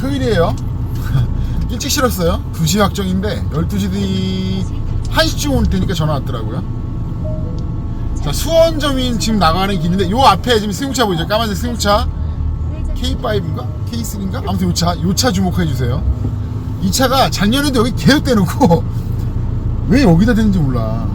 토요일이에요. 일찍 실었어요. 2시 확정인데 12시 뒤 1시쯤 올 테니까 전화 왔더라고요. 자, 수원점인 지금 나가는 길인데 요 앞에 지금 승용차 보이죠? 까만색 승용차. K5인가? K3인가? 아무튼 요 차, 요 차 주목해 주세요. 이 차가 작년에도 여기 계속 대놓고 왜 여기다 대는지 몰라.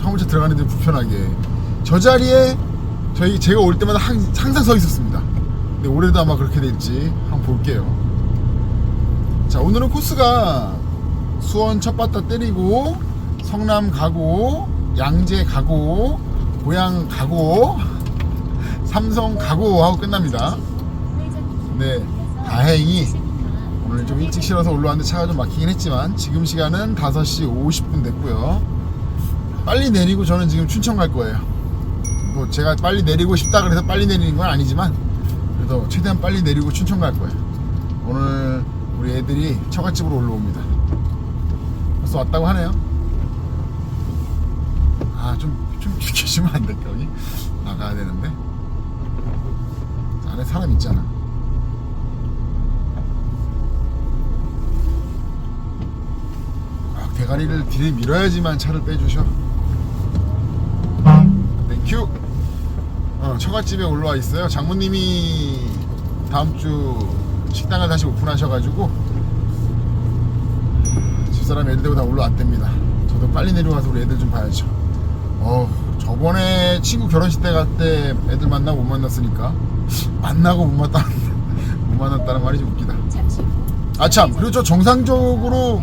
화물차 들어가는 데 불편하게. 저 자리에 저희 제가 올 때마다 항, 항상 서 있었습니다. 근데 올해도 아마 그렇게 될지 한번 볼게요. 자, 오늘은 코스가 수원 첫바다 때리고 성남 가고 양재 가고 고양 가고 삼성 가고 하고 끝납니다. 네, 다행히 오늘 좀 일찍 실어서 올라왔는데 차가 좀 막히긴 했지만 지금 시간은 5시 50분 됐고요. 빨리 내리고 저는 지금 춘천 갈 거예요. 뭐 제가 빨리 내리고 싶다 그래서 빨리 내리는 건 아니지만 그래도 최대한 빨리 내리고 춘천 갈 거예요. 오늘 우리 애들이 처갓집으로 올라옵니다. 벌써 왔다고 하네요. 아, 좀, 좀 비켜주면 안 될까, 여기? 나가야 되는데. 안에 사람 있잖아. 아, 대가리를 뒤에 밀어야지만 차를 빼주셔. 땡큐. 어, 처갓집에 올라와 있어요. 장모님이 다음 주 식당을 다시 오픈하셔가지고 집사람 애들 데고 다 올라왔답니다. 저도 빨리 내려와서 우리 애들 좀 봐야죠. 어, 저번에 친구 결혼식 때 갈 때 애들 만나고 못 만났으니까 만나고 못 만났다 못 만났다는 말이 좀 웃기다. 아참 그리고 저 정상적으로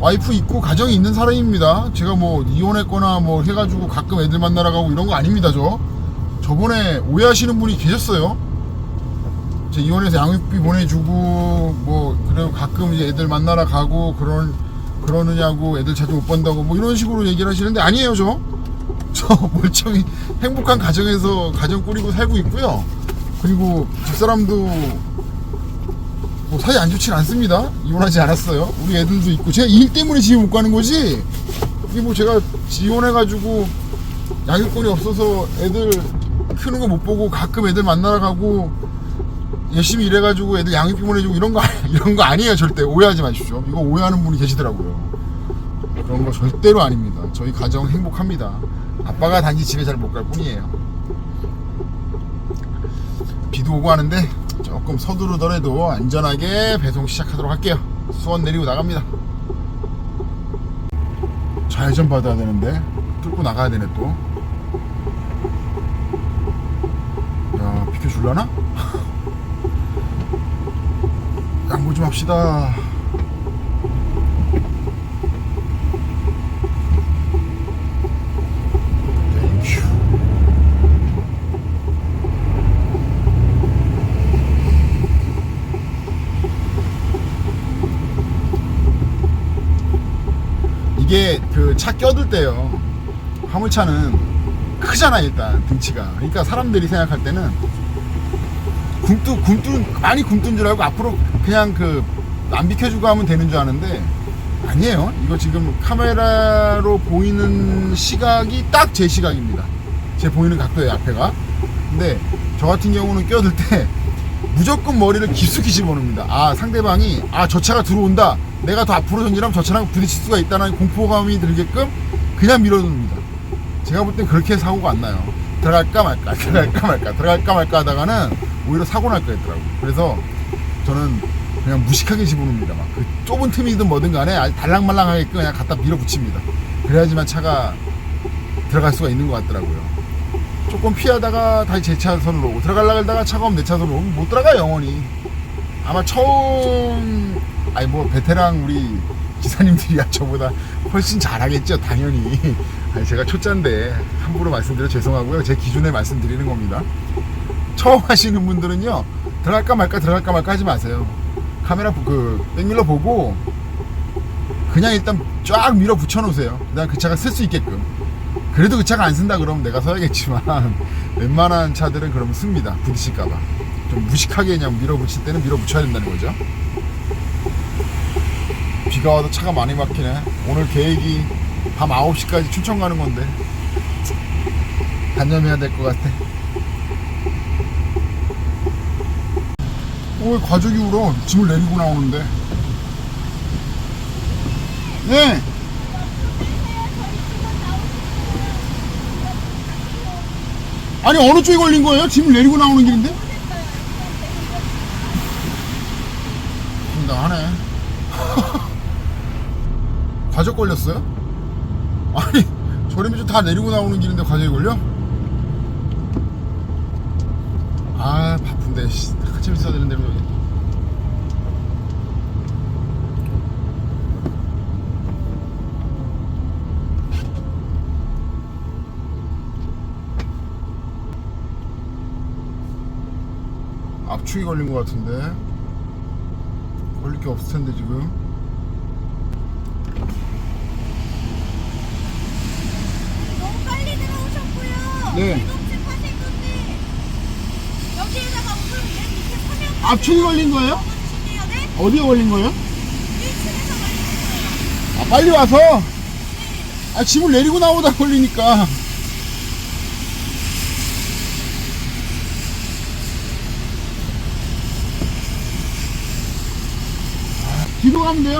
와이프 있고 가정이 있는 사람입니다. 제가 뭐 이혼했거나 뭐 해가지고 가끔 애들 만나러 가고 이런 거 아닙니다. 저 저번에 오해하시는 분이 계셨어요. 제 이혼해서 양육비 보내주고 뭐 그리고 가끔 이제 애들 만나러 가고 그런 그러느냐고 애들 자주 못 본다고 뭐 이런 식으로 얘기를 하시는데 아니에요 저. 저 멀쩡히 행복한 가정에서 가정 꾸리고 살고 있고요. 그리고 집사람도 뭐 사이 안 좋진 않습니다. 이혼하지 않았어요. 우리 애들도 있고 제가 일 때문에 집에 못 가는 거지. 이게 뭐 제가 지원해가지고 양육권이 없어서 애들 크는 거 못 보고 가끔 애들 만나러 가고 열심히 일해가지고 애들 양육비 보내주고 이런 거 이런 거 아니에요 절대 오해하지 마십시오. 이거 오해하는 분이 계시더라고요. 그런 거 절대로 아닙니다. 저희 가정 행복합니다. 아빠가 단지 집에 잘 못 갈 뿐이에요. 비도 오고 하는데 조금 서두르더라도 안전하게 배송 시작하도록 할게요. 수원 내리고 나갑니다. 좌회전 받아야 되는데 뚫고 나가야 되네 또. 야 비켜줄라나? 양보 좀 합시다. 이게 그 차 껴들 때요. 화물차는 크잖아 일단 등치가. 그러니까 사람들이 생각할 때는 굶뚜 굶뚜 많이 굶뜬 줄 알고 앞으로 그냥 그 안 비켜주고 하면 되는 줄 아는데 아니에요. 이거 지금 카메라로 보이는 시각이 딱 제 시각입니다. 제 보이는 각도의 앞에가. 근데 저 같은 경우는 껴들 때 무조건 머리를 깊숙이 집어넣습니다. 아 상대방이 아 저 차가 들어온다. 내가 더 앞으로 전진하면 저 차랑 부딪힐 수가 있다는 공포감이 들게끔 그냥 밀어둡니다. 제가 볼 땐 그렇게 사고가 안 나요. 들어갈까 말까, 들어갈까 말까, 들어갈까 말까 하다가는 오히려 사고 날 거였더라고. 그래서 저는 그냥 무식하게 집어넣습니다. 막 그 좁은 틈이든 뭐든 간에 달랑말랑하게 그냥 갖다 밀어붙입니다. 그래야지만 차가 들어갈 수가 있는 것 같더라고요. 조금 피하다가 다시 제 차선으로 오고 들어가려고 하다가 차가 없면 내 차선으로 오면 못 들어가 영원히. 아마 처음 아니 뭐 베테랑 우리 기사님들이야 저보다 훨씬 잘하겠죠 당연히 아니 제가 초짜인데 함부로 말씀드려 죄송하고요 제 기준에 말씀드리는 겁니다 처음 하시는 분들은요 들어갈까 말까 들어갈까 말까 하지 마세요. 카메라 보- 그 백밀러 보고 그냥 일단 쫙 밀어 붙여 놓으세요. 그다음 그 차가 쓸 수 있게끔. 그래도 그 차가 안 쓴다 그러면 내가 서야겠지만 웬만한 차들은 그러면 씁니다. 부딪힐까봐. 좀 무식하게 그냥 밀어 붙일 때는 밀어 붙여야 된다는 거죠. 비가 와도 차가 많이 막히네. 오늘 계획이 밤 9시까지 춘천 가는 건데 단념해야 될 것 같아 왜 가족이 울어? 짐을 내리고 나오는데. 네. 아니 어느 쪽에 걸린 거예요? 짐을 내리고 나오는 길인데? 당하네. 과적 걸렸어요? 아니 저렴이 다 내리고 나오는 길인데 과적이 걸려? 아 바쁜데 씨, 같이 있어야 되는데 여기. 압축이 걸린 것 같은데 걸릴 게 없을 텐데 지금 너무 빨리 들어오셨고요. 네. 하실 건데 여기에다가 오늘 서면 압축이 걸린 거예요? 어디에 걸린 거예요? 1층에서 걸리셨어요. 아 빨리 와서 아 짐을 내리고 나오다 걸리니까 아, 뒤로 가면 돼요?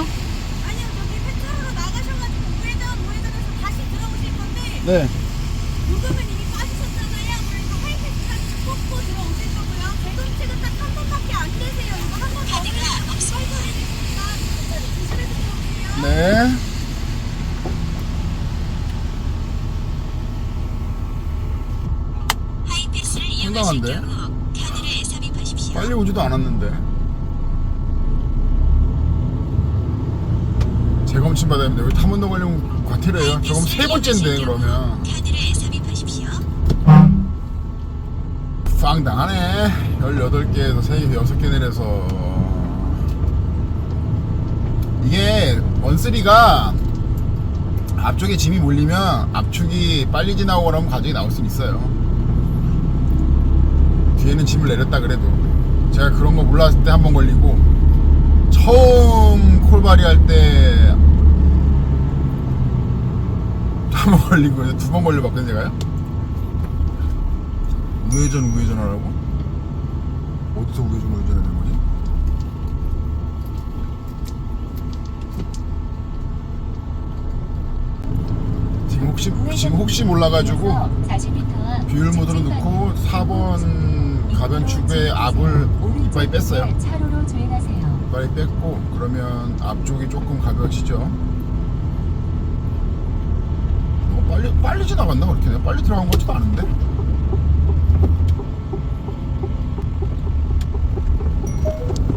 아니요, 저기 페트롤로 나가셔가지고 우회전, 우회전해서 다시 들어오실 건데 네 요금은 이미 빠지셨잖아요. 그러니까 하이패스 뽑고 들어오실 거고요. 대동책은 딱 한 번밖에 안 되세요. 이거 한 번더 하면 없어지니까 천천히 조심해서 들어오세요. 네. 상당한데? 빨리 오지도 않았는데 재검침 받아야 되는데 여기 탐문도 걸리면 과태료예요 저금 세 번째인데 그러면. 빵당하네 18개에서 3개 6개 내려서 이게 원쓰리가 앞쪽에 짐이 몰리면 앞축이 빨리 지나고 그러면 가족이 나올 수 있어요 뒤에는 짐을 내렸다 그래도 제가 그런 거 몰랐을 때 한 번 걸리고 처음 콜바리 할 때 한 번 걸리고 두 번 걸려봤거든요 제가요 우회전 우회전 하라고? 어디서 우회전 우회전 하는 거지? 지금 혹시 지금 혹시 몰라가지고 40m 비율 모드로 넣고 4번 가변 축에 앞을 이빨이 뺐어요. 이빨이 뺐고 그러면 앞쪽이 조금 가벼워지죠. 어, 빨리 빨리 지나갔나 그렇게 빨리 들어간 것 같지도 않은데?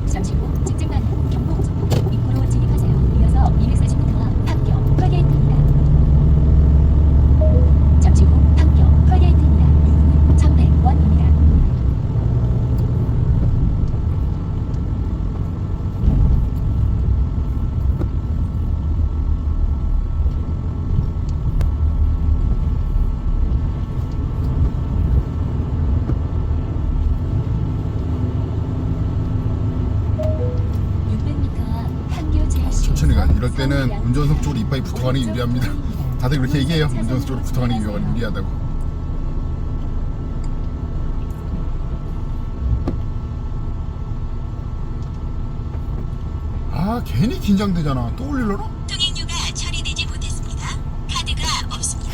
잠시 후 직진 방향 경부고속도로 입구로 진입하세요. 이어서 240m 판교 톨게이트입니다. 잠시 후 판교 톨게이트입니다. 요금은 1,100원입니다. 천천히 가. 이럴 때는 운전석 쪽으로 이빨이 붙어가는 게 유리합니다. 다들 그렇게 얘기해요. 운전석 쪽으로 붙어가는 게 유리하다고. 아 괜히 긴장되잖아. 또 올리려나? 통행료가 처리되지 못했습니다. 카드가 없습니다.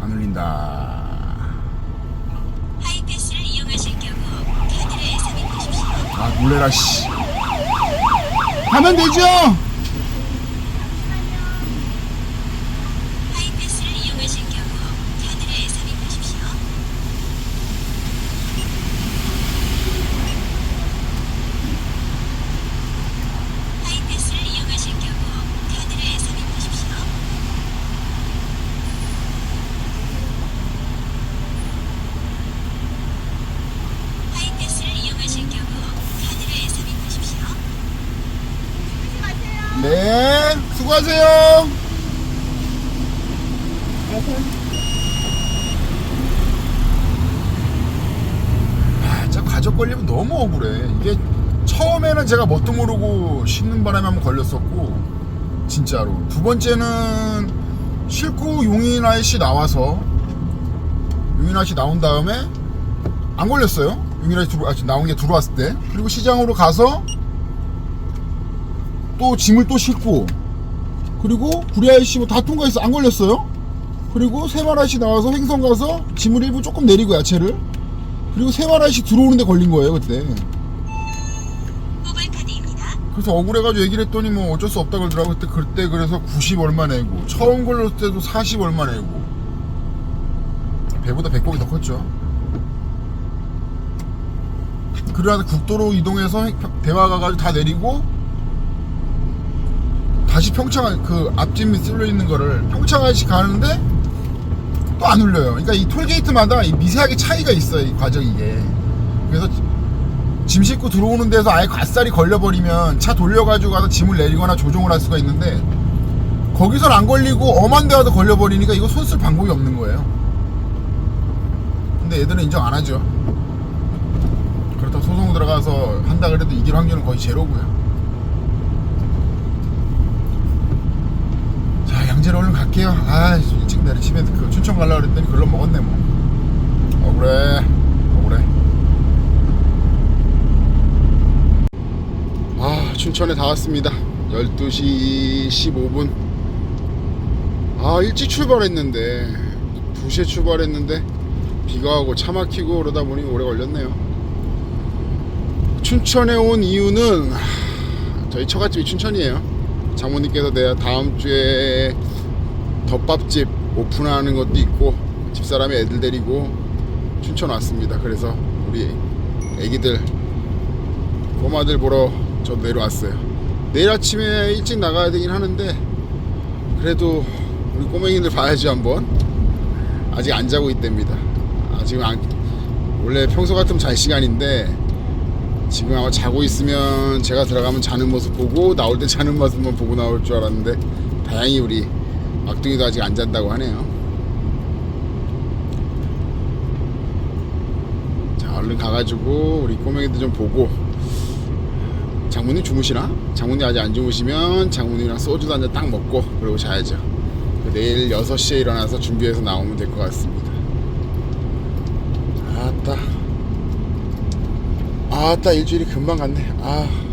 안 올린다. 하이패스를 이용하실 경우 카드를 삽입하십시오. 아 놀래라 씨. 하면 되죠? 하이패스를 이용하실 경우 카드를 삽입하십시오. 하이패스를 이용하실 경우 카드를 삽입하십시오. 하이패스를 이용하실 경우 카드를 삽입하십시오. 네. 수고하세요. 아, 진짜 가족 걸리면 너무 억울해. 이게 처음에는 제가 뭣도 모르고 쉬는 바람에 한번 걸렸었고, 진짜로. 두 번째는 싣고 용인 아저씨 나와서, 용인 아저씨 나온 다음에 안 걸렸어요. 용인아저씨 들어, 아, 나온 게 들어왔을 때. 그리고 시장으로 가서 또 짐을 또 싣고 그리고 구리 아저씨 뭐 다 통과해서 안 걸렸어요. 그리고 아저씨 나와서 횡성 가서 짐을 일부 조금 내리고 야채를. 그리고 아저씨 들어오는데 걸린 거예요 그때. 그래서 억울해가지고 얘기를 했더니 뭐 어쩔 수 없다 그러더라고. 그때 그때 그래서 90 얼마 내고. 처음 걸렸을 때도 40 얼마 내고. 배보다 배꼽이 더 컸죠. 그러다 국도로 이동해서 대화 가가지고 다 내리고 다시 평창 그 앞짐이 쓸려 있는 거를 평창 아저씨 가는데 또 안 울려요. 그러니까 이 톨게이트마다 이 미세하게 차이가 있어요 이 과정이 이게. 그래서 짐 싣고 들어오는 데서 아예 갓살이 걸려버리면 차 돌려가지고 가서 짐을 내리거나 조종을 할 수가 있는데 거기선 안 걸리고 엄한 데 와서 걸려버리니까 이거 손 쓸 방법이 없는 거예요. 근데 얘들은 인정 안 하죠. 그렇다고 소송 들어가서 한다 그래도 이길 확률은 거의 제로고요 자 양재로 얼른 갈게요. 아 일찍 집에 그 춘천 가려고 그랬더니 글러 먹었네 뭐. 억울해. 억울해. 아 춘천에 다 왔습니다. 12시 15분. 아 일찍 출발했는데. 2시에 출발했는데 비가 오고 차 막히고 그러다 보니 오래 걸렸네요. 춘천에 온 이유는 하, 저희 처갓집이 춘천이에요 장모님께서 내가 다음 주에 덮밥집 오픈하는 것도 있고 집사람이 애들 데리고 춘천 왔습니다 그래서 우리 애기들 꼬마들 보러 저 내려왔어요. 내일 아침에 일찍 나가야 되긴 하는데 그래도 우리 꼬맹이들 봐야지 한번. 아직 안 자고 있답니다. 아, 지금 안, 원래 평소 같으면 잘 시간인데 지금 아마 자고 있으면 제가 들어가면 자는 모습 보고 나올 때 자는 모습만 보고 나올 줄 알았는데 다행히 우리 막둥이도 아직 안 잔다고 하네요. 자 얼른 가가지고 우리 꼬맹이들 좀 보고 장모님 주무시나? 장모님 아직 안 주무시면 장모님이랑 소주도 한 잔 딱 먹고 그러고 자야죠. 내일 6시에 일어나서 준비해서 나오면 될 것 같습니다. 아따. 아따 일주일이 금방 갔네. 아.